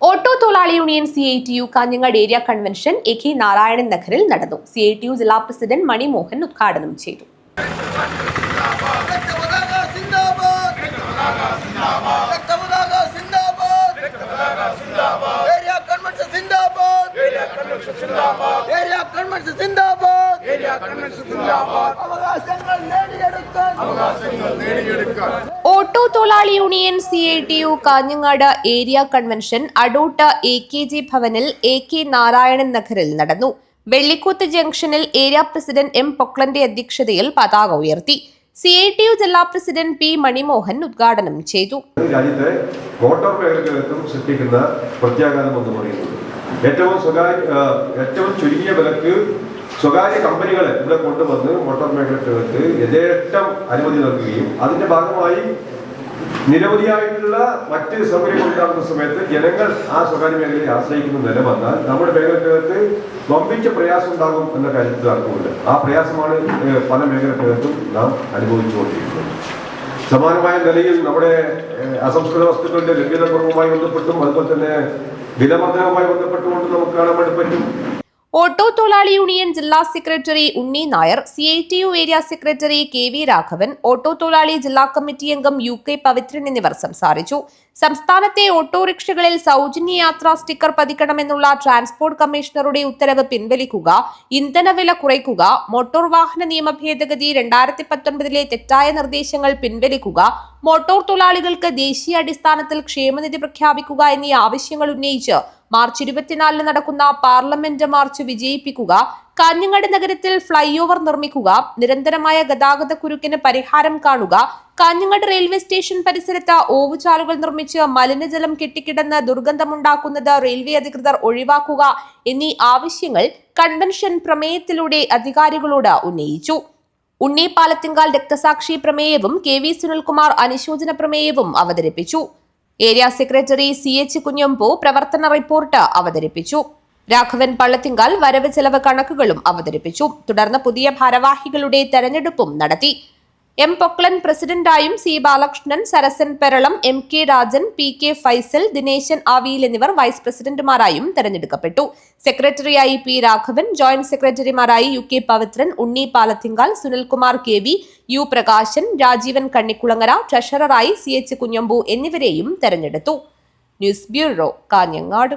Auto തൊഴിലാളി union C I T U Kanhangad area convention A K Narayanan നഗറിൽ നടന്നു. C I T U ജില്ലാ president Manimohan ഉദ്ഘാടനം ചെയ്തു. അവകാശങ്ങൾ നേടിയെടുക്കാൻ ഓട്ടോ തൊഴിലാളി union C I T U Kanhangad area convention അടൂട്ട A K G ഭവനിൽ എ കെ നാരായണൻ നഗറിൽ നടന്നു. വെള്ളിക്കൂത്ത് ജംഗ്ഷനിൽ ഏരിയ പ്രസിഡന്റ് എം പൊക്ലന്റെ അധ്യക്ഷതയിൽ പതാക ഉയർത്തി. സി ഐ ടി യു ജില്ലാ പ്രസിഡന്റ് പി മണിമോഹൻ ഉദ്ഘാടനം ചെയ്തു. രാജ്യത്തെ വോട്ടർ സൃഷ്ടിക്കുന്ന പ്രത്യാഘാതം എന്ന് പറയുന്നത് ഏറ്റവും സ്വകാര്യ ഏറ്റവും ചുരുങ്ങിയ വിലക്ക് സ്വകാര്യ കമ്പനികളെ ഇവിടെ കൊണ്ടുവന്ന് മോട്ടോർ മേഖലകൾക്ക് യഥേഷ്ടം അനുമതി നൽകുകയും അതിന്റെ ഭാഗമായി നിരവധിയായിട്ടുള്ള മറ്റ് സൗകര്യങ്ങൾ ഉണ്ടാകുന്ന സമയത്ത് ജനങ്ങൾ ആ സ്വകാര്യ മേഖലയെ ആശ്രയിക്കുന്ന നില വന്നാൽ നമ്മുടെ മേഖലക്കകത്ത് വമ്പിച്ച പ്രയാസം ഉണ്ടാകും എന്ന കാര്യത്തിൽ അർത്ഥമുണ്ട്. ആ പ്രയാസമാണ് പല മേഖലക്കകത്തും നാം അനുഭവിച്ചുകൊണ്ടിരിക്കുന്നത്. സമാനമായ നിലയിൽ നമ്മുടെ അസംസ്കൃത വസ്തുക്കളുടെ ലഭ്യതക്കുറവുമായി ബന്ധപ്പെട്ടും അതുപോലെ തന്നെ വിലവർദ്ധനവുമായി ബന്ധപ്പെട്ടുകൊണ്ട് നമുക്ക് കാണാൻ വേണ്ടി പറ്റും. ഓട്ടോ തൊഴിലാളി യൂണിയൻ ജില്ലാ secretary Unni Nair C I T U area secretary K V Raghavan auto തൊഴിലാളി ജില്ലാ കമ്മിറ്റി അംഗം യു കെ പവിത്രൻ എന്നിവർ സംസാരിച്ചു. സംസ്ഥാനത്തെ ഓട്ടോറിക്ഷകളിൽ സൗജന്യ യാത്രാ സ്റ്റിക്കർ പതിക്കണമെന്നുള്ള ട്രാൻസ്പോർട്ട് കമ്മീഷണറുടെ ഉത്തരവ് പിൻവലിക്കുക ഇന്ധനവില കുറയ്ക്കുക മോട്ടോർ വാഹന നിയമ ഭേദഗതി രണ്ടായിരത്തി പത്തൊൻപതിലെ തെറ്റായ നിർദ്ദേശങ്ങൾ പിൻവലിക്കുക മോട്ടോർ തൊഴിലാളികൾക്ക് ദേശീയ അടിസ്ഥാനത്തിൽ ക്ഷേമനിധി പ്രഖ്യാപിക്കുക എന്നീ ആവശ്യങ്ങൾ ഉന്നയിച്ച് മാർച്ച് ഇരുപത്തിനാലിന് നടക്കുന്ന പാർലമെന്റ് മാർച്ച് വിജയിപ്പിക്കുക കാഞ്ഞങ്ങാട് നഗരത്തിൽ ഫ്ലൈ ഓവർ നിർമ്മിക്കുക നിരന്തരമായ ഗതാഗത കുരുക്കിന് പരിഹാരം കാണുക കാഞ്ഞങ്ങാട് റെയിൽവേ സ്റ്റേഷൻ പരിസരത്ത് ഓവുചാലുകൾ നിർമ്മിച്ച് മലിനജലം കെട്ടിക്കിടന്ന് ദുർഗന്ധമുണ്ടാക്കുന്നത് റെയിൽവേ അധികൃതർ ഒഴിവാക്കുക എന്നീ ആവശ്യങ്ങൾ കൺവെൻഷൻ പ്രമേയത്തിലൂടെ അധികാരികളോട് ഉന്നയിച്ചു. ഉണ്ണി പാലത്തിങ്കാൽ രക്തസാക്ഷി പ്രമേയവും കെ വി സുനിൽകുമാർ അനുശോചന പ്രമേയവും അവതരിപ്പിച്ചു. Area secretary C H Kunhambu പ്രവർത്തന റിപ്പോർട്ട് അവതരിപ്പിച്ചു. രാഘവൻ പള്ളത്തിങ്കാൽ വരവ് ചെലവ് കണക്കുകളും അവതരിപ്പിച്ചു. തുടർന്ന് പുതിയ ഭാരവാഹികളുടെ തെരഞ്ഞെടുപ്പും നടത്തി. M Poklan പ്രസിഡന്റായും C Balakrishnan Sarasan Peralam M K Rajan P K Faisal Dineshan ആവിയിൽ എന്നിവർ വൈസ് പ്രസിഡന്റുമാരായും തെരഞ്ഞെടുക്കപ്പെട്ടു. സെക്രട്ടറിയായി P Raghavan joint സെക്രട്ടറിമാരായി U K Pavithran Unni Palathingal Sunilkumar K V U Prakashan Rajeevan Kannikulangara ട്രഷററായി C H Kunhambu എന്നിവരെയും തെരഞ്ഞെടുത്തു. News bureau Kanhangad.